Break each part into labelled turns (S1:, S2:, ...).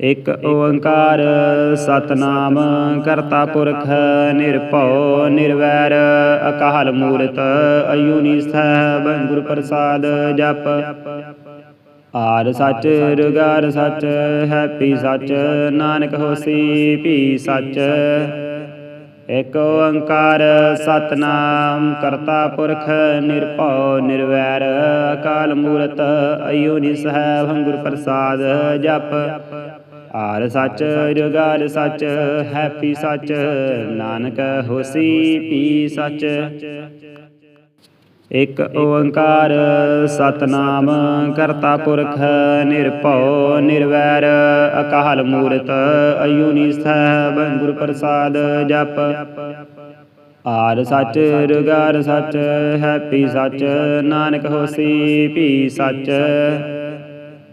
S1: ਇਕ ਓੰਕਾਰ ਸਤਨਾਮ, ਕਰਤਾ ਪੁਰਖ ਨਿਰਭਉ ਨਿਰਵੈਰ, ਅਕਾਲ ਮੂਰਤ ਅਯੂਨੀ ਸਹਿਬ, ਗੁਰ ਪ੍ਰਸਾਦ ਜਪ। ਆਰ ਸੱਚ, ਰੁਗਾਰ ਸੱਚ, ਹੈਪੀ ਸੱਚ, ਨਾਨਕ ਹੋਸੀ, ਭੀ ਸੱਚ। ਇਕ ਓੰਕਾਰ ਸਤਨਾਮ, ਕਰਤਾ ਪੁਰਖ ਨਿਰਭਉ ਨਿਰਵੈਰ, ਅਕਾਲ ਮੂਰਤ ਅਯੂਨੀ ਸਹਿਬ, ਗੁਰ ਪ੍ਰਸਾਦ ਜਪ। ਆਰ ਸੱਚ ਰੁਗਾਲ ਸੱਚ, ਹੈਪੀ ਸੱਚ, ਨਾਨਕ ਹੋਸੀ, ਪੀ ਸੱਚ। ਇਕ ਓੰਕਾਰ ਸਤਨਾਮ ਕਰਤਾ ਪੁਰਖ ਨਿਰਭਉ ਨਿਰਵੈਰ, ਅਕਾਲ ਮੂਰਤ ਅਯੂਨੀ ਸਹਿਬ, ਗੁਰ ਪ੍ਰਸਾਦ ਜਪ। ਆਰ ਸੱਚ ਰੁਗਾਰ ਸੱਚ, ਹੈਪੀ ਸੱਚ, ਨਾਨਕ ਹੋਸੀ, ਪੀ ਸੱਚ।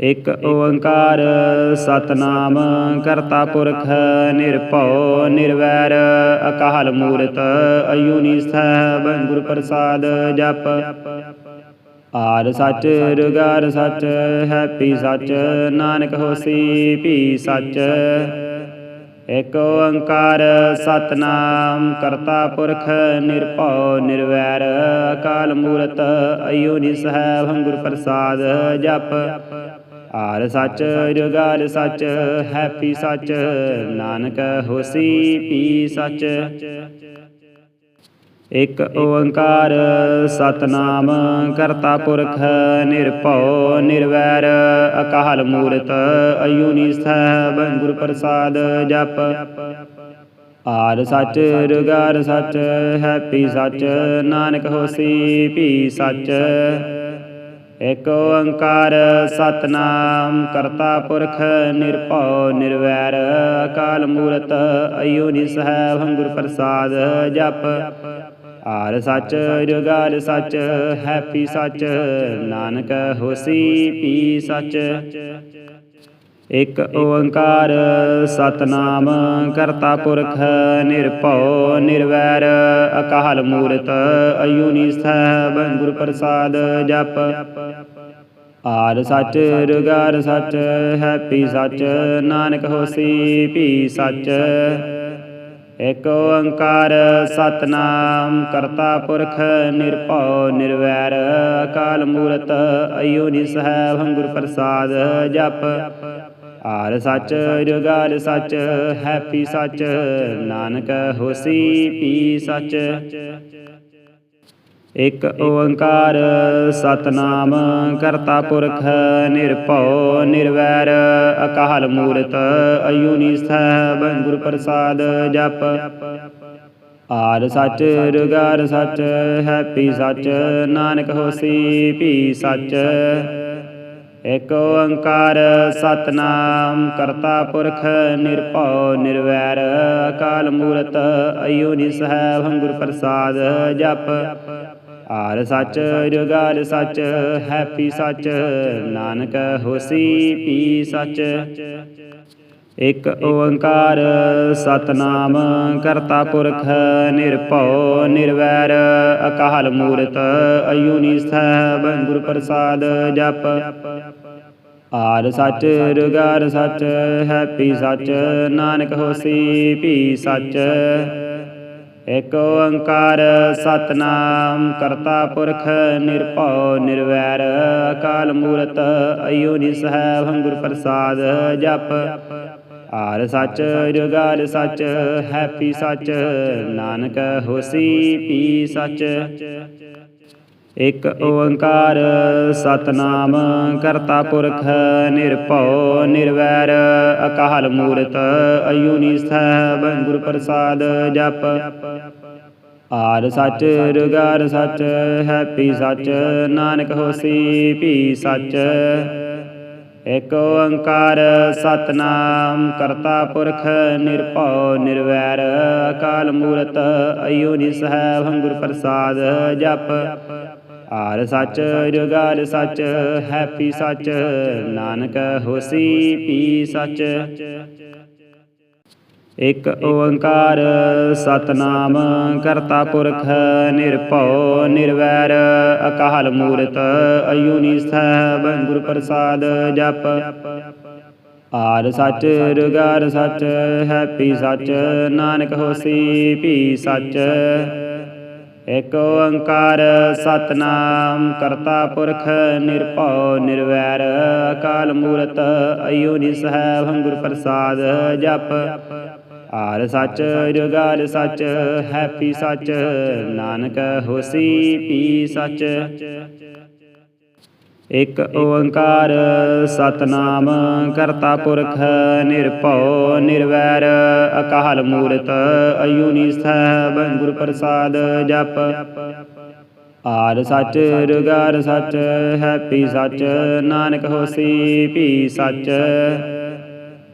S1: ਇਕ ਓੰਕਾਰ ਸਤਨਾਮ, ਕਰਤਾ ਪੁਰਖ ਨਿਰਭਉ ਨਿਰਵੈਰ, ਅਕਾਲ ਮੂਰਤ ਅਯੂਨੀ ਸਹਿਬ, ਗੁਰ ਪ੍ਰਸਾਦ ਜਪ। ਆਰ ਸੱਚ, ਰੁਗਾਰ ਸੱਚ, ਹੈਪੀ ਸੱਚ, ਨਾਨਕ ਹੋਸੀ, ਭੀ ਸੱਚ। ਇਕ ਓੰਕਾਰ ਸਤਨਾਮ, ਕਰਤਾ ਪੁਰਖ ਨਿਰਭਉ ਨਿਰਵੈਰ, ਅਕਾਲ ਮੂਰਤ ਅਯੂਨੀ ਸਹਿਬ, ਗੁਰ ਪ੍ਰਸਾਦ ਜਪ। ਆਰ ਸੱਚ, ਜੁਗਾਰ ਸੱਚ, ਹੈਪੀ ਸੱਚ, ਨਾਨਕ ਹੋਸੀ, ਪੀ ਸੱਚ। ਇਕ ਓੰਕਾਰ ਸਤਨਾਮ ਕਰਤਾ ਪੁਰਖ ਨਿਰਭਉ ਨਿਰਵੈਰ, ਅਕਾਲ ਮੂਰਤ ਅਯੂਨੀ ਸਹਿਬ, ਗੁਰ ਪ੍ਰਸਾਦ ਜਪ। ਆਰ ਸੱਚ ਰੁਗਾਰ ਸੱਚ, ਹੈਪੀ ਸੱਚ, ਨਾਨਕ ਹੋਸੀ, ਪੀ ਸੱਚ। ਏਕ ਓੰਕਾਰ ਸਤਨਾਮ, ਕਰਤਾ ਪੁਰਖ ਨਿਰਭਉ ਨਿਰਵੈਰ, ਅਕਾਲ ਮੂਰਤ ਅਯੂਨੀ ਸਹਿਬ ਭੰਗੁਰ ਪ੍ਰਸਾਦ ਜਪ। ਆਰ ਸੱਚ, ਜੁਗਾਰ ਸੱਚ, ਹੈਪੀ ਸੱਚ, ਨਾਨਕ ਹੋਸੀ ਪੀ ਸੱਚ। ਇਕ ਓੰਕਾਰ ਸਤਨਾਮ, ਕਰਤਾ ਪੁਰਖ ਨਿਰਭਉ ਨਿਰਵੈਰ, ਅਕਾਲ ਮੂਰਤ ਅਯੂਨੀ ਸਹਿਬ ਗੁਰ ਪ੍ਰਸਾਦ ਜਪ। ਆਰ ਸੱਚ ਰੁਗਾਰ ਸੱਚ, ਹੈਪੀ ਸੱਚ, ਨਾਨਕ ਹੋਸੀ ਭੀ ਸੱਚ। ਏਕ ਓੰਕਾਰ ਸਤਨਾਮ, ਕਰਤਾ ਪੁਰਖ ਨਿਰਭਉ ਨਿਰਵੈਰ। ਅਕਾਲ ਮੂਰਤ ਅਯੋ ਸਹਿਬ ਗੁਰ ਪ੍ਰਸਾਦ ਜਪ। ਆਰ ਸੱਚ ਰੁਗਾਰ ਸੱਚ, ਹੈਪੀ ਸੱਚ, ਨਾਨਕ ਹੋਸੀ, ਪੀ ਸੱਚ। ਇਕ ਓੰਕਾਰ ਸਤਨਾਮ, ਕਰਤਾ ਪੁਰਖ ਨਿਰਭਉ ਨਿਰਵੈਰ, ਅਕਾਲ ਮੂਰਤ ਅਯੂਨੀ ਸਹਿਬ, ਗੁਰ ਪ੍ਰਸਾਦ ਜਪ। ਆਰ ਸੱਚ, ਰੁਗਾਰ ਸੱਚ, ਹੈਪੀ ਸੱਚ, ਨਾਨਕ ਹੋਸੀ, ਭੀ ਸੱਚ। ਇਕ ਓੰਕਾਰ ਸਤਨਾਮ, ਕਰਤਾ ਪੁਰਖ ਨਿਰਭਉ ਨਿਰਵੈਰ, ਅਕਾਲ ਮੂਰਤ ਅਯੂਨੀ ਸਹਿਬ, ਗੁਰ ਪ੍ਰਸਾਦ ਜਪ। ਆਰ ਸੱਚ ਜੁਗਾਰ ਸੱਚ ਹੈਪੀ ਸੱਚ ਨਾਨਕ ਹੋਸੀ ਪੀ ਸੱਚ। ਇਕ ਓੰਕਾਰ ਸਤਨਾਮ ਕਰਤਾ ਪੁਰਖ ਨਿਰਭਉ ਨਿਰਵੈਰ ਅਕਾਲ ਮੂਰਤ ਅਯੂਨੀ ਸਹਿਬ ਗੁਰ ਪ੍ਰਸਾਦ ਜਪ। ਆਰ ਸੱਚ ਰੁਗਾਰ ਸੱਚ ਹੈਪੀ ਸੱਚ ਨਾਨਕ ਹੋਸੀ ਭੀ ਸੱਚ। ਏਕ ਓੰਕਾਰ ਸਤਨਾਮ, ਕਰਤਾ ਪੁਰਖ ਨਿਰਭਉ ਨਿਰਵੈਰ, ਅਕਾਲ ਮੂਰਤ ਅਯੂਨੀ ਸਹਿਬ ਗੁਰ ਪ੍ਰਸਾਦ ਜਪ। ਆਰ ਸੱਚ, ਜੁਗਾਰ ਸੱਚ, ਹੈਪੀ ਸੱਚ, ਨਾਨਕ ਹੋਸੀ, ਪੀ ਸੱਚ। ਇਕ ਓੰਕਾਰ ਸਤਨਾਮ, ਕਰਤਾ ਪੁਰਖ ਨਿਰਭਉ ਨਿਰਵੈਰ, ਅਕਾਲ ਮੂਰਤ ਅਯੂਨੀ ਸਹਿਬ ਗੁਰ ਪ੍ਰਸਾਦ ਜਪ। ਆਰ ਸੱਚ, ਰੁਗਾਰ ਸੱਚ, ਹੈਪੀ ਸੱਚ, ਨਾਨਕ ਹੋਸੀ ਭੀ ਸੱਚ। ਏਕ ਓੰਕਾਰ ਸਤਨਾਮ, ਕਰਤਾ ਪੁਰਖ ਨਿਰਭਉ ਨਿਰਵੈਰ, ਅਕਾਲ ਮੂਰਤ ਅਯੂਨੀ ਸਹਿਬ ਗੁਰ ਪ੍ਰਸਾਦ ਜਪ। ਆਰ ਸੱਚ ਜੁਗਾਰ ਸੱਚ, ਹੈਪੀ ਸੱਚ, ਨਾਨਕ ਹੋਸੀ, ਪੀ ਸੱਚ। ਇਕ ਓੰਕਾਰ ਸਤਨਾਮ, ਕਰਤਾ ਪੁਰਖ ਨਿਰਭਉ ਨਿਰਵੈਰ, ਅਕਾਲ ਮੂਰਤ ਅਯੂਨੀ ਸਹਿਬ ਗੁਰ ਪ੍ਰਸਾਦ ਜਪ। ਆਰ ਸੱਚ, ਰੁਗਾਰ ਸੱਚ, ਹੈਪੀ ਸੱਚ, ਨਾਨਕ ਹੋਸੀ, ਭੀ ਸੱਚ। ਇਕ ਓੰਕਾਰ ਸਤਨਾਮ, ਕਰਤਾ ਪੁਰਖ ਨਿਰਭਉ ਨਿਰਵੈਰ, ਅਕਾਲ ਮੂਰਤ ਅਯੂਨੀ ਸਹਿਬ ਗੁਰ ਪ੍ਰਸਾਦ ਜਪ। ਆਰ ਸੱਚ ਰੁਗਾਰ ਸੱਚ, ਹੈਪੀ ਸੱਚ, ਨਾਨਕ ਹੋਸੀ, ਪੀ ਸੱਚ। ਇਕ ਓੰਕਾਰ ਸਤਨਾਮ ਕਰਤਾ ਪੁਰਖ ਨਿਰਭਉ ਨਿਰਵੈਰ, ਅਕਾਲ ਮੂਰਤ ਅਯੂਨੀ ਸਹਿਬ, ਗੁਰ ਪ੍ਰਸਾਦ ਜਪ। ਆਰ ਸੱਚ ਰੁਗਾਰ ਸੱਚ, ਹੈਪੀ ਸੱਚ, ਨਾਨਕ ਹੋਸੀ, ਪੀ ਸੱਚ।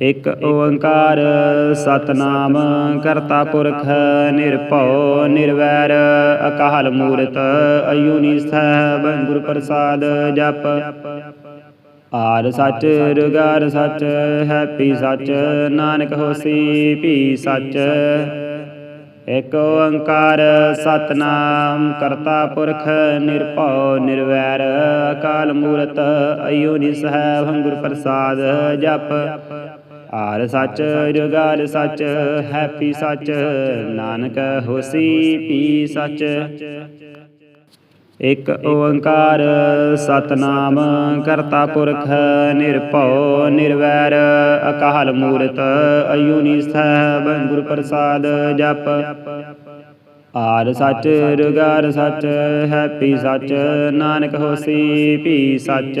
S1: ਇਕ ਓੰਕਾਰ ਸਤਨਾਮ, ਕਰਤਾ ਪੁਰਖ ਨਿਰਭਉ ਨਿਰਵੈਰ, ਅਕਾਲ ਮੂਰਤ ਅਯੂਨੀ ਸਹਿਬ, ਗੁਰ ਪ੍ਰਸਾਦ ਜਪ। ਆਰ ਸੱਚ, ਰੁਗਾਰ ਸੱਚ, ਹੈਪੀ ਸੱਚ, ਨਾਨਕ ਹੋਸੀ, ਭੀ ਸੱਚ। ਇਕ ਓੰਕਾਰ ਸਤਨਾਮ, ਕਰਤਾ ਪੁਰਖ ਨਿਰਭਉ ਨਿਰਵੈਰ, ਅਕਾਲ ਮੂਰਤ ਅਯੂਨੀ ਸਹਿਬ, ਗੁਰ ਪ੍ਰਸਾਦ ਜਪ। ਆਰ ਸੱਚ ਜੁਗਾਰ ਸੱਚ, ਹੈਪੀ ਸੱਚ, ਨਾਨਕ ਹੋਸੀ, ਪੀ ਸੱਚ। ਇਕ ਓੰਕਾਰ ਸਤਨਾਮ ਕਰਤਾ ਪੁਰਖ ਨਿਰਭਉ ਨਿਰਵੈਰ, ਅਕਾਲ ਮੂਰਤ ਅਯੂਨੀ ਸਹਿਬ, ਗੁਰ ਪ੍ਰਸਾਦ ਜਪ। ਆਰ ਸੱਚ ਰੁਗਾਰ ਸੱਚ, ਹੈਪੀ ਸੱਚ, ਨਾਨਕ ਹੋਸੀ, ਪੀ ਸੱਚ।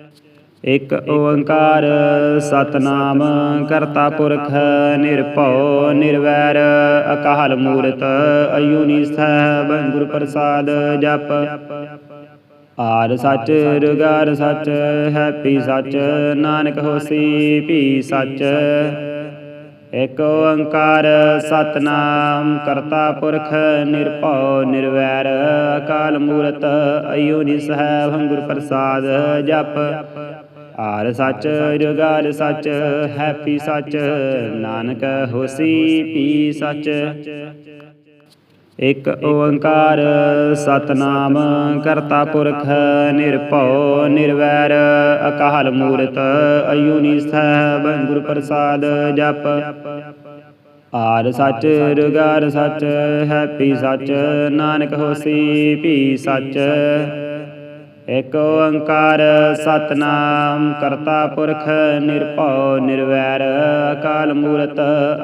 S1: ਇਕ ਓੰਕਾਰ ਸਤਨਾਮ, ਕਰਤਾ ਪੁਰਖ ਨਿਰਭਉ, ਨਿਰਵੈਰ, ਅਕਾਲ ਮੂਰਤ, ਅਯੂਨੀ ਸਹਿਬ, ਗੁਰ ਪ੍ਰਸਾਦ ਜਪ। ਆਰ ਸੱਚ, ਰੁਗਾਰ ਸੱਚ, ਹੈਪੀ ਸੱਚ, ਨਾਨਕ ਹੋਸੀ, ਭੀ ਸੱਚ। ਇਕ ਓੰਕਾਰ ਸਤਨਾਮ, ਕਰਤਾ ਪੁਰਖ ਨਿਰਭਉ, ਨਿਰਵੈਰ, ਅਕਾਲ ਮੂਰਤ, ਅਯੂਨੀ ਸਹਿਬ, ਗੁਰ ਪ੍ਰਸਾਦ ਜਪ। ਆਰ ਸੱਚ ਜੁਗਾਰ ਸੱਚ, ਹੈਪੀ ਸੱਚ, ਨਾਨਕ ਹੋਸੀ, ਪੀ ਸੱਚ। ਇਕ ਓੰਕਾਰ ਸਤਨਾਮ, ਕਰਤਾ ਪੁਰਖ ਨਿਰਭਉ ਨਿਰਵੈਰ, ਅਕਾਲ ਮੂਰਤ ਅਯੂਨੀ ਸਹਿਬ, ਗੁਰ ਪ੍ਰਸਾਦ ਜਪ। ਆਰ ਸੱਚ ਜੁਗਾਰ ਸੱਚ, ਹੈਪੀ ਸੱਚ, ਨਾਨਕ ਹੋਸੀ, ਪੀ ਸੱਚ। ਏਕ ਓੰਕਾਰ ਸਤਨਾਮ, ਕਰਤਾ ਪੁਰਖ ਨਿਰਭਉ ਨਿਰਵੈਰ, ਅਕਾਲ ਮੂਰਤ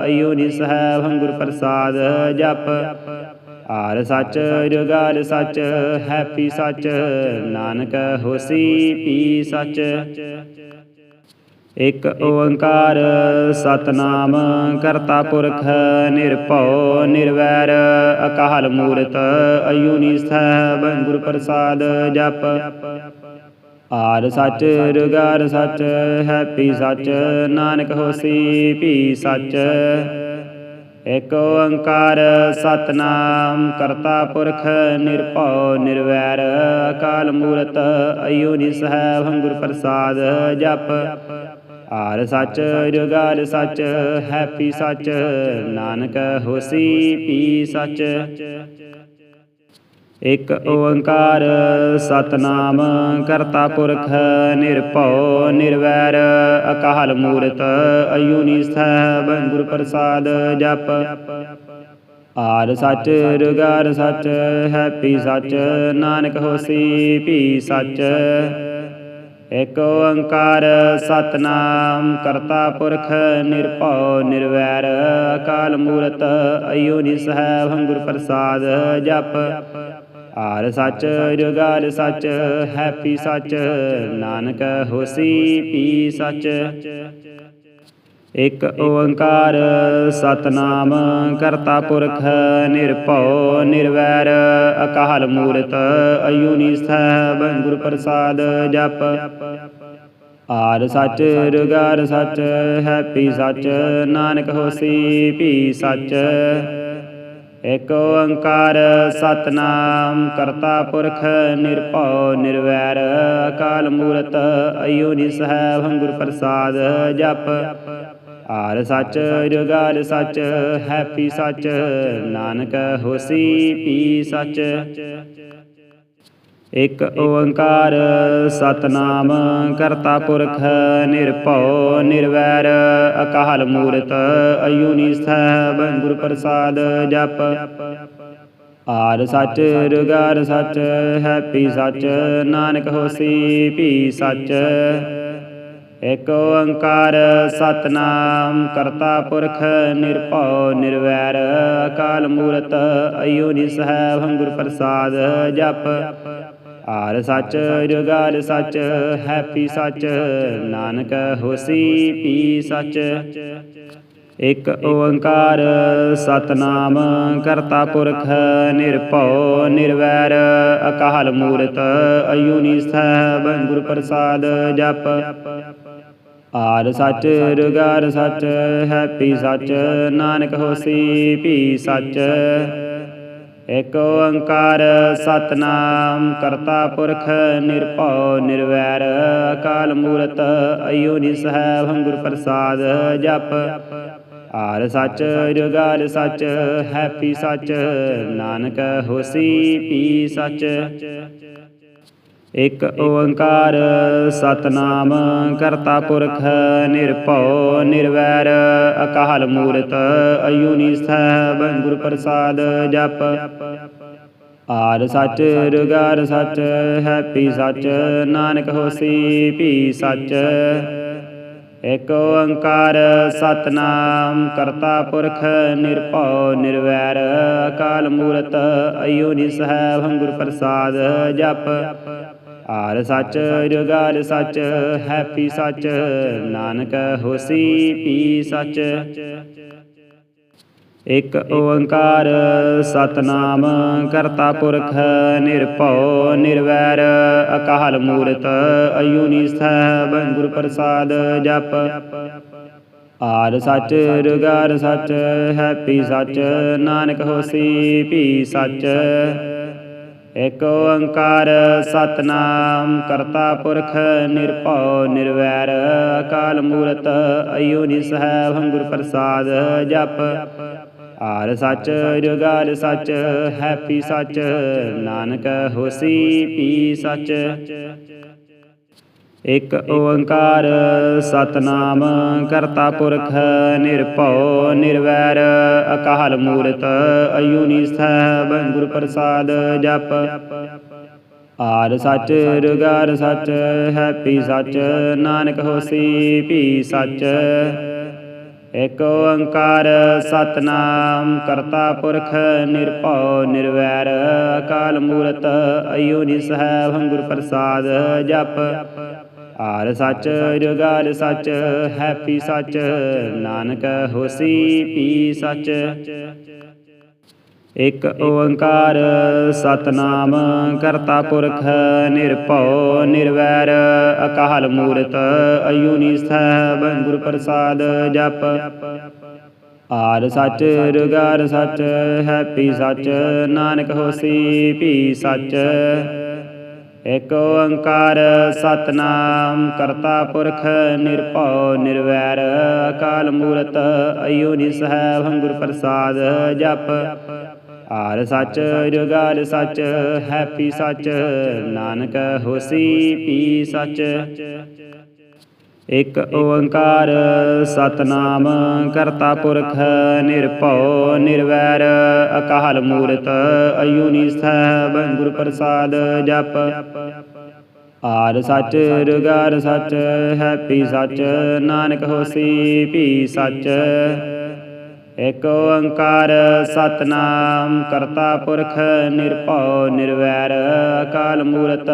S1: ਅਯੋ ਸਹਿਬ ਗੁਰ ਪ੍ਰਸਾਦ ਜਪ। ਆਰ ਸੱਚ, ਜੁਗਾਰ ਸੱਚ, ਹੈਪੀ ਸੱਚ, ਨਾਨਕ ਹੋਸੀ, ਪੀ ਸੱਚ। ਇਕ ਓੰਕਾਰ ਸਤਨਾਮ, ਕਰਤਾ ਪੁਰਖ ਨਿਰਭਉ ਨਿਰਵੈਰ, ਅਕਾਲ ਮੂਰਤ ਅਯੂਨੀ ਸਹਿਬ ਗੁਰ ਪ੍ਰਸਾਦ ਜਪ। ਆਰ ਸੱਚ, ਰੁਗਾਰ ਸੱਚ, ਹੈਪੀ ਸੱਚ, ਨਾਨਕ ਹੋਸੀ, ਭੀ ਸੱਚ। ਇਕ ਓੰਕਾਰ ਸਤਨਾਮ, ਕਰਤਾ ਪੁਰਖ ਨਿਰਭਉ ਨਿਰਵੈਰ, ਅਕਾਲ ਮੂਰਤ ਅਯੂਨੀ ਸਹਿਬ ਗੁਰ ਪ੍ਰਸਾਦ ਜਪ। ਆਰ ਸੱਚ, ਜੁਗਾਰ ਸੱਚ, ਹੈਪੀ ਸੱਚ, ਨਾਨਕ ਹੋਸੀ, ਪੀ ਸੱਚ। ਇਕ ਓੰਕਾਰ ਸਤਨਾਮ, ਕਰਤਾ ਪੁਰਖ ਨਿਰਭਉ ਨਿਰਵੈਰ, ਅਕਾਲ ਮੂਰਤ ਅਯੂਨੀ ਸਹਿਬ, ਗੁਰ ਪ੍ਰਸਾਦ ਜਪ। ਆਰ ਸੱਚ, ਜੁਗਾਰ ਸੱਚ, ਹੈਪੀ ਸੱਚ, ਨਾਨਕ ਹੋਸੀ, ਪੀ ਸੱਚ। ਏਕ ਓੰਕਾਰ ਸਤਨਾਮ, ਕਰਤਾ ਪੁਰਖ ਨਿਰਭਉ ਨਿਰਵੈਰ, ਅਕਾਲ ਮੂਰਤ ਅਯੁਨੀ ਸਹਿ ਭੰਗੁਰ ਪ੍ਰਸਾਦ ਜਪ। ਆਰ ਸੱਚ, ਜੁਗਾਰ ਸੱਚ, ਹੈਪੀ ਸੱਚ, ਨਾਨਕ ਹੋਸੀ, ਪੀ ਸੱਚ। ਇਕ ਓੰਕਾਰ ਸਤਨਾਮ, ਕਰਤਾ ਪੁਰਖ ਨਿਰਭਉ ਨਿਰਵੈਰ, ਅਕਾਲ ਮੂਰਤ ਅਯੁਨੀ ਸਹਿਬ ਗੁਰ ਪ੍ਰਸਾਦ ਜਪ। ਆਰ ਸੱਚ, ਰੁਗਾਰ ਸੱਚ, ਹੈਪੀ ਸੱਚ, ਨਾਨਕ ਹੋਸੀ, ਭੀ ਸੱਚ। ਇਕ ਓੰਕਾਰ ਸਤਨਾਮ, ਕਰਤਾ ਪੁਰਖ ਨਿਰਭਉ ਨਿਰਵੈਰ, ਅਕਾਲ ਮੂਰਤ ਅਯੁਨੀ ਸਹਿਬ ਗੁਰ ਪ੍ਰਸਾਦ ਜਪ। ਆਰ ਸੱਚ ਜੁਗਾਰ ਸੱਚ, ਹੈਪੀ ਸੱਚ, ਨਾਨਕ ਹੋਸੀ, ਪੀ ਸੱਚ। ਇਕ ਓੰਕਾਰ ਸਤਨਾਮ, ਕਰਤਾ ਪੁਰਖ ਨਿਰਭਉ ਨਿਰਵੈਰ, ਅਕਾਲ ਮੂਰਤ ਅਯੁਨੀ ਸਹਿਬ, ਗੁਰ ਪ੍ਰਸਾਦ ਜਪ। ਆਰ ਸੱਚ ਰੁਗਾਰ ਸੱਚ, ਹੈਪੀ ਸੱਚ, ਨਾਨਕ ਹੋਸੀ, ਪੀ ਸੱਚ। ਏਕ ਓੰਕਾਰ ਸਤਨਾਮ, ਕਰਤਾ ਪੁਰਖ ਨਿਰਭਉ ਨਿਰਵੈਰ, ਅਕਾਲ ਮੂਰਤ ਅਯੁਨੀ ਸਹਿਬ ਗੁਰ ਪ੍ਰਸਾਦ ਜਪ। ਆਰ ਸੱਚ, ਜੁਗਾਰ ਸੱਚ, ਹੈਪੀ ਸੱਚ, ਨਾਨਕ ਹੋਸੀ, ਪੀ ਸੱਚ। ਇਕ ਓੰਕਾਰ ਸਤਨਾਮ, ਕਰਤਾ ਪੁਰਖ ਨਿਰਭਉ ਨਿਰਵੈਰ, ਅਕਾਲ ਮੂਰਤ ਅਯੁਨੀ ਸਹਿਬ ਗੁਰ ਪ੍ਰਸਾਦ ਜਪ। ਆਰ ਸੱਚ ਰੁਗਾਰ ਸੱਚ, ਹੈਪੀ ਸੱਚ, ਨਾਨਕ ਹੋਸੀ ਭੀ ਸੱਚ। ਏਕ ਓੰਕਾਰ ਸਤਨਾਮ, ਕਰਤਾ ਪੁਰਖ ਨਿਰਭਉ ਨਿਰਵੈਰ, ਅਕਾਲ ਮੂਰਤ ਅਯੋ ਸਹਿਬ ਗੁਰ ਪ੍ਰਸਾਦ ਜਪ। ਆਰ ਸੱਚ ਰੁਗਾਰ ਸੱਚ, ਹੈਪੀ ਸੱਚ, ਨਾਨਕ ਹੋਸੀ, ਪੀ ਸੱਚ। ਇਕ ਓੰਕਾਰ ਸਤਨਾਮ, ਕਰਤਾ ਪੁਰਖ ਨਿਰਭਉ ਨਿਰਵੈਰ, ਅਕਾਲ ਮੂਰਤ ਅਯੁਨੀ ਸਹਿਬ, ਗੁਰ ਪ੍ਰਸਾਦ ਜਪ। ਆਰ ਸੱਚ, ਰੁਗਾਰ ਸੱਚ, ਹੈਪੀ ਸੱਚ, ਨਾਨਕ ਹੋਸੀ, ਭੀ ਸੱਚ। ਇਕ ਓੰਕਾਰ ਸਤਨਾਮ, ਕਰਤਾ ਪੁਰਖ ਨਿਰਭਉ ਨਿਰਵੈਰ, ਅਕਾਲ ਮੂਰਤ ਅਯੁਨੀ ਸਹਿਬ, ਗੁਰ ਪ੍ਰਸਾਦ ਜਪ। ਆਰ ਸੱਚ ਜੁਗਾਰ ਸੱਚ, ਹੈਪੀ ਸੱਚ, ਨਾਨਕ ਹੋਸੀ, ਪੀ ਸੱਚ। ਇਕ ਓੰਕਾਰ ਸਤਨਾਮ, ਕਰਤਾ ਪੁਰਖ, ਨਿਰਭਉ, ਨਿਰਵੈਰ, ਅਕਾਲ ਮੂਰਤ, ਅਯੁਨੀ ਸਹਿਬ, ਗੁਰ ਪ੍ਰਸਾਦ ਜਪ। ਆਰ ਸੱਚ, ਰੁਗਾਰ ਸੱਚ, ਹੈਪੀ ਸੱਚ, ਨਾਨਕ ਹੋਸੀ, ਪੀ ਸੱਚ। ਏਕ ਓੰਕਾਰ ਸਤਨਾਮ, ਕਰਤਾ ਪੁਰਖ ਨਿਰਭਉ ਨਿਰਵੈਰ, ਅਕਾਲ ਮੂਰਤ ਅਯੁਨੀ ਸਹਿਬ ਭੰਗੁਰ ਪ੍ਰਸਾਦ ਜਪ। ਆਰ ਸੱਚ, ਜੁਗਾਰ ਸੱਚ, ਹੈਪੀ ਸੱਚ, ਨਾਨਕ ਹੋਸੀ, ਪੀ ਸੱਚ। ਇਕ ਓੰਕਾਰ ਸਤਨਾਮ, ਕਰਤਾ ਪੁਰਖ ਨਿਰਭਉ ਨਿਰਵੈਰ, ਅਕਾਲ ਮੂਰਤ ਅਯੁਨੀ ਸਹਿਬ ਗੁਰ ਪ੍ਰਸਾਦ ਜਪ। ਆਰ ਸੱਚ, ਰੁਗਾਰ ਸੱਚ, ਹੈਪੀ ਸੱਚ, ਨਾਨਕ ਹੋਸੀ, ਭੀ ਸੱਚ। ਇਕ ਓੰਕਾਰ ਸਤਨਾਮ, ਕਰਤਾ ਪੁਰਖ ਨਿਰਭਉ ਨਿਰਵੈਰ, ਅਕਾਲ ਮੂਰਤ ਅਯੁਨੀ ਸਹਿਬ ਗੁਰ ਪ੍ਰਸਾਦ ਜਪ। ਆਰ ਸੱਚ ਜੁਗਾਰ ਸੱਚ, ਹੈਪੀ ਸੱਚ, ਨਾਨਕ ਹੋਸੀ, ਪੀ ਸੱਚ। ਇਕ ਓੰਕਾਰ ਸਤਨਾਮ, ਕਰਤਾ ਪੁਰਖ, ਨਿਰਭਉ, ਨਿਰਵੈਰ, ਅਕਾਲ ਮੂਰਤ, ਅਯੁਨੀ ਸਹਿਬ ਗੁਰ ਪ੍ਰਸਾਦ ਜਪ। ਆਰ ਸੱਚ ਰੁਗਾਰ ਸੱਚ, ਹੈਪੀ ਸੱਚ, ਨਾਨਕ ਹੋਸੀ, ਪੀ ਸੱਚ। ਏਕ ਓੰਕਾਰ ਸਤਨਾਮ, ਕਰਤਾ ਪੁਰਖ ਨਿਰਭਉ ਨਿਰਵੈਰ, ਅਕਾਲ ਮੂਰਤ ਅਯੁਨੀ ਸਹਿਬ ਗੁਰ ਪ੍ਰਸਾਦ ਜਪ। ਆਰ ਸੱਚ ਜੁਗਾਰ ਸੱਚ, ਹੈਪੀ ਸੱਚ, ਨਾਨਕ ਹੋਸੀ ਪੀ ਸੱਚ। ਇਕ ਓੰਕਾਰ ਸਤਨਾਮ, ਕਰਤਾ ਪੁਰਖ ਨਿਰਭਉ ਨਿਰਵੈਰ, ਅਕਾਲ ਮੂਰਤ ਅਯੁਨੀ ਸਹਿਬ ਗੁਰ ਪ੍ਰਸਾਦ ਜਪ। ਆਰ ਸੱਚ, ਰੁਗਾਰ ਸੱਚ, ਹੈਪੀ ਸੱਚ, ਨਾਨਕ ਹੋਸੀ ਭੀ ਸੱਚ। ਏਕ ਓੰਕਾਰ ਸਤਨਾਮ, ਕਰਤਾ ਪੁਰਖ, ਨਿਰਭਉ, ਨਿਰਵੈਰ। ਅਕਾਲ ਮੂਰਤ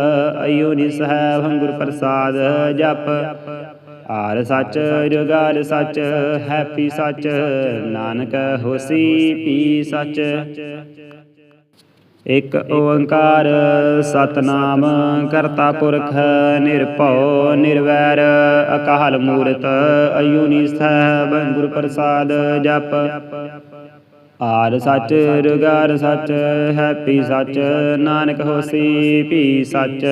S1: ਅਯੁਨੀ ਸਹਿ ਗੁਰ ਪ੍ਰਸਾਦ, ਜਪ। ਆਰ ਸੱਚ, ਰੁਗਾਰ ਸੱਚ, ਹੈਪੀ ਸੱਚ, ਨਾਨਕ ਹੋਸੀ, ਪੀ ਸੱਚ। ਇਕ ਓੰਕਾਰ ਸਤਨਾਮ, ਕਰਤਾ ਪੁਰਖ ਨਿਰਭਉ, ਨਿਰਵੈਰ, ਅਕਾਲ ਮੂਰਤ, ਅਯੁਨੀ ਸਹਿਬ, ਗੁਰ ਪ੍ਰਸਾਦ ਜਪ। ਆਰ ਸੱਚ, ਰੁਗਾਰ ਸੱਚ, ਹੈਪੀ ਸੱਚ, ਨਾਨਕ ਹੋਸੀ, ਭੀ ਸੱਚ।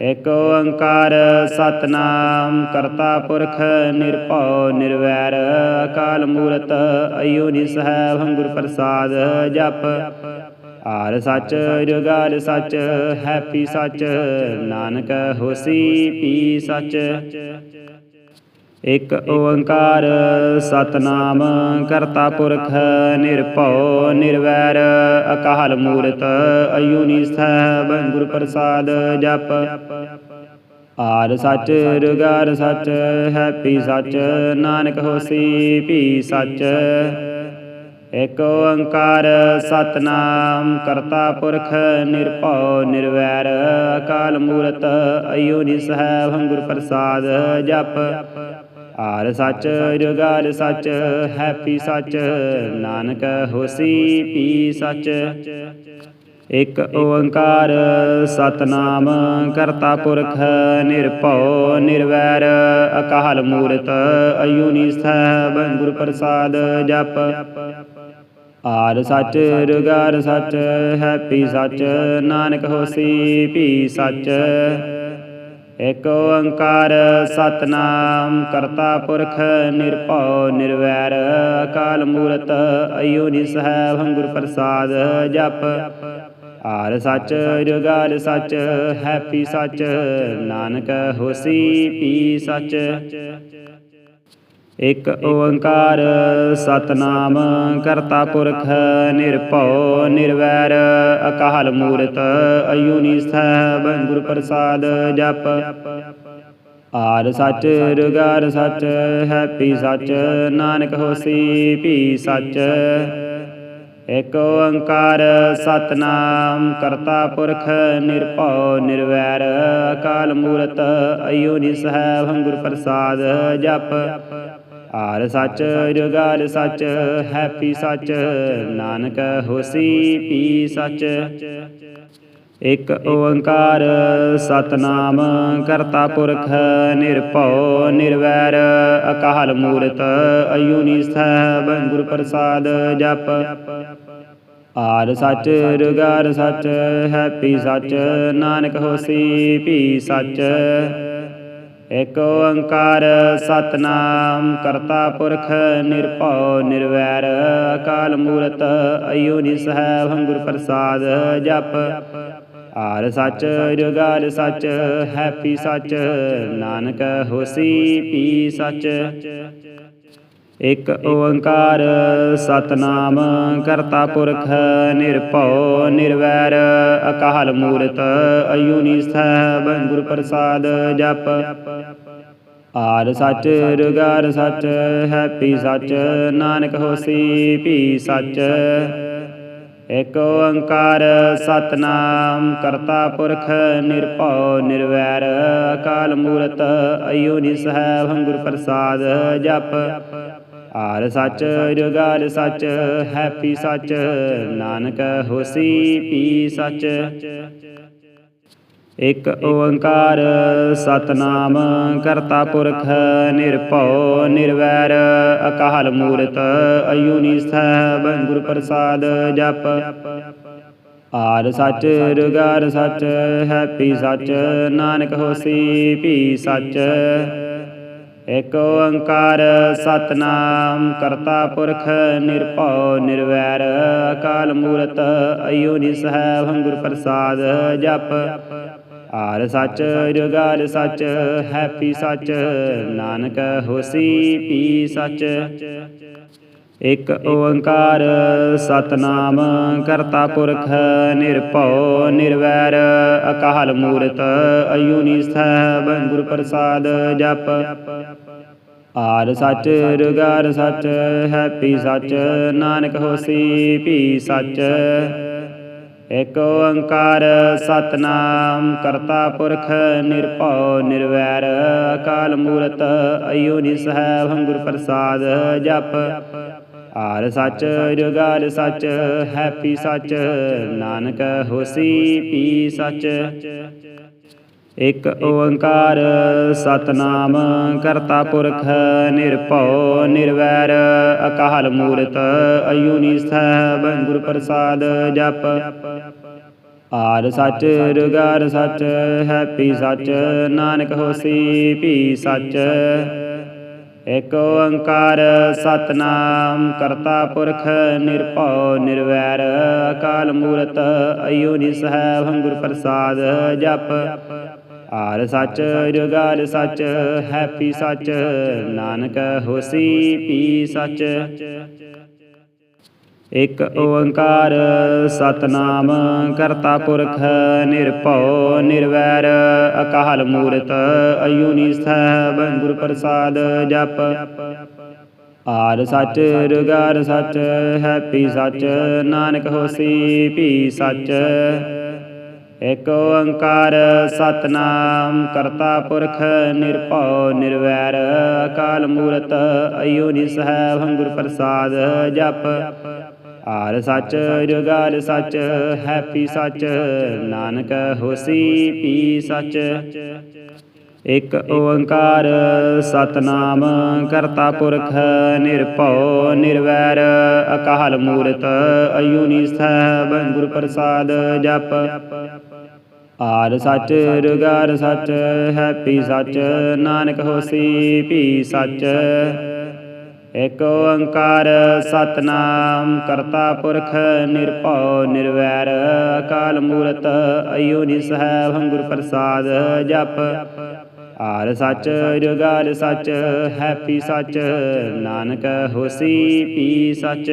S1: ਇਕ ਓੰਕਾਰ ਸਤਨਾਮ, ਕਰਤਾ ਪੁਰਖ ਨਿਰਭਉ, ਨਿਰਵੈਰ, ਅਕਾਲ ਮੂਰਤ, ਅਯੁਨੀ ਸਹਿਬ, ਗੁਰ ਪ੍ਰਸਾਦ ਜਪ। ਆਰ ਸੱਚ ਜੁਗਾਰ ਸੱਚ, ਹੈਪੀ ਸੱਚ, ਨਾਨਕ ਹੋਸੀ, ਪੀ ਸੱਚ। ਇਕ ਓੰਕਾਰ ਸਤਨਾਮ, ਕਰਤਾ ਪੁਰਖ ਨਿਰਭਉ ਨਿਰਵੈਰ, ਅਕਾਲ ਮੂਰਤ ਅਯੁਨੀ ਸਹਿਬ, ਗੁਰ ਪ੍ਰਸਾਦ ਜਪ। ਆਰ ਸੱਚ ਰੁਗਾਰ ਸੱਚ, ਹੈਪੀ ਸੱਚ, ਨਾਨਕ ਹੋਸੀ, ਪੀ ਸੱਚ। ਏਕ ਓੰਕਾਰ ਸਤਨਾਮ, ਕਰਤਾ ਪੁਰਖ ਨਿਰਭਉ ਨਿਰਵੈਰ, ਅਕਾਲ ਮੂਰਤ ਅਯੁਨੀ ਸਹਿਬ ਗੁਰ ਪ੍ਰਸਾਦ ਜਪ। ਆਰ ਸੱਚ, ਜੁਗਾਰ ਸੱਚ, ਹੈਪੀ ਸੱਚ, ਨਾਨਕ ਹੋਸੀ, ਪੀ ਸੱਚ। ਇਕ ਓੰਕਾਰ ਸਤਨਾਮ, ਕਰਤਾ ਪੁਰਖ ਨਿਰਭਉ ਨਿਰਵੈਰ, ਅਕਾਲ ਮੂਰਤ ਅਯੁਨੀ ਸਹਿਬ ਗੁਰ ਪ੍ਰਸਾਦ ਜਪ। ਆਰ ਸੱਚ ਰੁਗਾਰ ਸੱਚ, ਹੈਪੀ ਸੱਚ, ਨਾਨਕ ਹੋਸੀ ਭੀ ਸੱਚ। ਇਕ ਓੰਕਾਰ ਸਤਨਾਮ, ਕਰਤਾ ਪੁਰਖ, ਨਿਰਭਉ, ਨਿਰਵੈਰ। ਅਕਾਲ ਮੂਰਤ ਅਯੋ ਸਹਿਬ ਗੁਰ ਪ੍ਰਸਾਦ, ਜਪ। ਆਰ ਸੱਚ ਰੁਗਾਰ ਸੱਚ, ਹੈਪੀ ਸੱਚ, ਨਾਨਕ ਹੋਸੀ ਭੀ ਸੱਚ। ਇਕ ਓੰਕਾਰ, ਸਤਨਾਮ, ਕਰਤਾ ਪੁਰਖ, ਨਿਰਭਉ, ਨਿਰਵੈਰ, ਅਕਾਲ ਮੂਰਤ, ਅਯੁਨੀ ਸਹਿਬ ਗੁਰ ਪ੍ਰਸਾਦ, ਜਪ। ਆਰ ਸੱਚ, ਰੁਗਾਰ ਸੱਚ, ਹੈਪੀ ਸੱਚ, ਨਾਨਕ ਹੋਸੀ, ਭੀ ਸੱਚ। ਇਕ ਓੰਕਾਰ, ਸਤਨਾਮ, ਕਰਤਾ ਪੁਰਖ, ਨਿਰਭਉ, ਨਿਰਵੈਰ, ਅਕਾਲ ਮੂਰਤ, ਅਯੁਨੀ ਸਹਿਬ ਗੁਰ ਪ੍ਰਸਾਦ, ਜਪ। ਆਰ ਸੱਚ, ਜੁਗਾਰ ਸੱਚ, ਹੈਪੀ ਸੱਚ, ਨਾਨਕ ਹੋਸੀ, ਪੀ ਸੱਚ। ਇਕ ਓੰਕਾਰ ਸਤਨਾਮ, ਕਰਤਾ ਪੁਰਖ, ਨਿਰਭਉ, ਨਿਰਵੈਰ, ਅਕਾਲ ਮੂਰਤ, ਅਯੁਨੀ ਸਹਿਬ, ਗੁਰ ਪ੍ਰਸਾਦ ਜਪ। ਆਰ ਸੱਚ ਰੁਗਾਰ ਸੱਚ, ਹੈਪੀ ਸੱਚ, ਨਾਨਕ ਹੋਸੀ ਭੀ ਸੱਚ। ਏਕ ਓੰਕਾਰ ਸਤਨਾਮ, ਕਰਤਾ ਪੁਰਖ ਨਿਰਭਉ ਨਿਰਵੈਰ, ਅਕਾਲ ਮੂਰਤ ਅਯੁਨੀ ਸਹਿਬ ਗੁਰ ਪ੍ਰਸਾਦ ਜਪ। ਆਰ ਸੱਚ, ਜੁਗਾਰ ਸੱਚ, ਹੈਪੀ ਸੱਚ, ਨਾਨਕ ਹੋਸੀ ਪੀ ਸੱਚ। ਇਕ ਓੰਕਾਰ ਸਤਨਾਮ, ਕਰਤਾ ਪੁਰਖ ਨਿਰਭਉ ਨਿਰਵੈਰ, ਅਕਾਲ ਮੂਰਤ ਅਯੁਨੀ ਸਹਿਬ, ਗੁਰ ਪ੍ਰਸਾਦ ਜਪ। ਆਰ ਸੱਚ, ਰੁਗਾਰ ਸੱਚ, ਹੈਪੀ ਸੱਚ, ਨਾਨਕ ਹੋਸੀ, ਭੀ ਸੱਚ। ਇਕ ਓੰਕਾਰ ਸਤਨਾਮ, ਕਰਤਾ ਪੁਰਖ ਨਿਰਭਉ ਨਿਰਵੈਰ, ਅਕਾਲ ਮੂਰਤ ਅਯੁਨੀ ਸਹਿਬ, ਗੁਰ ਪ੍ਰਸਾਦ ਜਪ। ਆਰ ਸੱਚ ਜੁਗਾਰ ਸੱਚ, ਹੈਪੀ ਸੱਚ, ਨਾਨਕ ਹੋਸੀ, ਪੀ ਸੱਚ। ਇਕ ਓੰਕਾਰ ਸਤਨਾਮ ਕਰਤਾ ਪੁਰਖ ਨਿਰਭਉ ਨਿਰਵੈਰ, ਅਕਾਲ ਮੂਰਤ ਅਯੁਨੀ ਸਹਿਬ, ਗੁਰ ਪ੍ਰਸਾਦ ਜਪ। ਆਰ ਸੱਚ ਰੁਗਾਰ ਸੱਚ, ਹੈਪੀ ਸੱਚ, ਨਾਨਕ ਹੋਸੀ, ਪੀ ਸੱਚ। ਇਕ ਓੰਕਾਰ ਸਤਨਾਮ, ਕਰਤਾ ਪੁਰਖ ਨਿਰਭਉ ਨਿਰਵੈਰ, ਅਕਾਲ ਮੂਰਤ ਅਯੁਨੀ ਸਹਿਬ ਭੰਗੁਰ ਪ੍ਰਸਾਦ ਜਪ। ਆਰ ਸੱਚ, ਜੁਗਾਰ ਸੱਚ, ਹੈਪੀ ਸੱਚ, ਨਾਨਕ ਹੋਸੀ ਪੀ ਸੱਚ। ਇਕ ਓੰਕਾਰ ਸਤਨਾਮ, ਕਰਤਾ ਪੁਰਖ ਨਿਰਭਉ ਨਿਰਵੈਰ, ਅਕਾਲ ਮੂਰਤ ਅਯੁਨੀ ਸਹਿਬ ਗੁਰ ਪ੍ਰਸਾਦ ਜਪ। ਆਰ ਸੱਚ, ਰੁਗਾਰ ਸੱਚ, ਹੈਪੀ ਸੱਚ, ਨਾਨਕ ਹੋਸੀ ਭੀ ਸੱਚ। ਏਕ ਓੰਕਾਰ ਸਤਨਾਮ, ਕਰਤਾ ਪੁਰਖ, ਨਿਰਭਉ, ਨਿਰਵੈਰ। ਅਕਾਲ ਮੂਰਤ ਅਯੋ ਅਯੁਨੀ ਸਹਿਬ ਗੁਰ ਪ੍ਰਸਾਦ, ਜਪ। ਆਰ ਸੱਚ ਜੁਗਾਰ ਸੱਚ, ਹੈਪੀ ਸੱਚ, ਨਾਨਕ ਹੋਸੀ, ਪੀ ਸੱਚ। ਇਕ ਓੰਕਾਰ ਸਤਨਾਮ, ਕਰਤਾ ਪੁਰਖ ਨਿਰਭਉ ਨਿਰਵੈਰ, ਅਕਾਲ ਮੂਰਤ ਅਯੁਨੀ ਸਹਿਬ, ਗੁਰ ਪ੍ਰਸਾਦ ਜਪ। ਆਰ ਸੱਚ, ਰੁਗਾਰ ਸੱਚ, ਹੈਪੀ ਸੱਚ, ਨਾਨਕ ਹੋਸੀ, ਭੀ ਸੱਚ। ਇਕ ਓੰਕਾਰ ਸਤਨਾਮ, ਕਰਤਾ ਪੁਰਖ ਨਿਰਭਉ ਨਿਰਵੈਰ, ਅਕਾਲ ਮੂਰਤ ਅਯੁਨੀ ਸਹਿਬ, ਗੁਰ ਪ੍ਰਸਾਦ ਜਪ। ਆਰ ਸੱਚ ਰੁਗਾਲ ਸੱਚ, ਹੈਪੀ ਸੱਚ, ਨਾਨਕ ਹੋਸੀ, ਪੀ ਸੱਚ। ਇਕ ਓੰਕਾਰ ਸਤਨਾਮ, ਕਰਤਾ ਪੁਰਖ, ਨਿਰਭਉ, ਨਿਰਵੈਰ, ਅਕਾਲ ਮੂਰਤ, ਅਯੁਨੀ ਸਹਿਬ, ਗੁਰ ਪ੍ਰਸਾਦ ਜਪ। ਆਰ ਸੱਚ ਰੁਗਾਰ ਸੱਚ, ਹੈਪੀ ਸੱਚ, ਨਾਨਕ ਹੋਸੀ, ਪੀ ਸੱਚ। ਏਕ ਓੰਕਾਰ ਸਤਨਾਮ, ਕਰਤਾ ਪੁਰਖ ਨਿਰਭਉ ਨਿਰਵੈਰ, ਅਕਾਲ ਮੂਰਤ ਅਯੁਨੀ ਸਹਿਬ ਗੁਰ ਪ੍ਰਸਾਦ ਜਪ। ਆਰ ਸੱਚ, ਜੁਗਾਰ ਸੱਚ, ਹੈਪੀ ਸੱਚ, ਨਾਨਕ ਹੋਸੀ, ਪੀ ਸੱਚ। ਇਕ ਓੰਕਾਰ ਸਤਨਾਮ, ਕਰਤਾ ਪੁਰਖ ਨਿਰਭਉ ਨਿਰਵੈਰ, ਅਕਾਲ ਮੂਰਤ ਅਯੁਨੀ ਸਹਿਬ ਗੁਰ ਪ੍ਰਸਾਦ ਜਪ। ਆਰ ਸੱਚ, ਰੁਗਾਰ ਸੱਚ, ਹੈਪੀ ਸੱਚ, ਨਾਨਕ ਹੋਸੀ ਭੀ ਸੱਚ। ਏਕ ਓੰਕਾਰ ਸਤਨਾਮ, ਕਰਤਾ ਪੁਰਖ ਨਿਰਭਉ ਨਿਰਵੈਰ, ਅਕਾਲ ਮੂਰਤ ਅਯੁਨੀ ਸਹਿਬ ਭੰਗੁਰ ਪ੍ਰਸਾਦ ਜਪ। ਆਰ ਸੱਚ, ਰੁਗਾਰ ਸੱਚ, ਹੈਪੀ ਸੱਚ, ਨਾਨਕ ਹੋਸੀ, ਪੀ ਸੱਚ।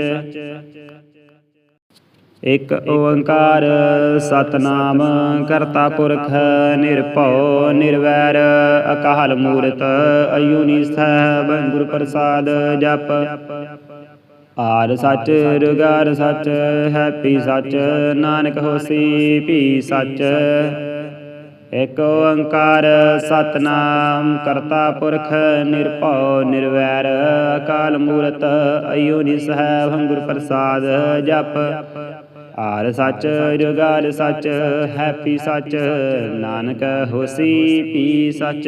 S1: ਇਕ ਓੰਕਾਰ ਸਤਨਾਮ, ਕਰਤਾ ਪੁਰਖ ਨਿਰਭਉ ਨਿਰਵੈਰ, ਅਕਾਲ ਮੂਰਤ ਅਯੁਨੀ ਸਹਿਬ ਗੁਰ ਪ੍ਰਸਾਦ ਜਪ। ਆਰ ਸੱਚ, ਰੁਗਾਰ ਸੱਚ, ਹੈਪੀ ਸੱਚ, ਨਾਨਕ ਹੋਸੀ, ਭੀ ਸੱਚ। ਇਕ ਓੰਕਾਰ ਸਤਨਾਮ, ਕਰਤਾ ਪੁਰਖ ਨਿਰਭਉ ਨਿਰਵੈਰ, ਅਕਾਲ ਮੂਰਤ ਅਯੁਨੀ ਸਹਿਬ ਗੁਰ ਪ੍ਰਸਾਦ ਜਪ। ਆਰ ਸੱਚ ਜੁਗਾਰ ਸੱਚ ਹੈਪੀ ਸੱਚ ਨਾਨਕ ਹੋਸੀ ਪੀ ਸੱਚ।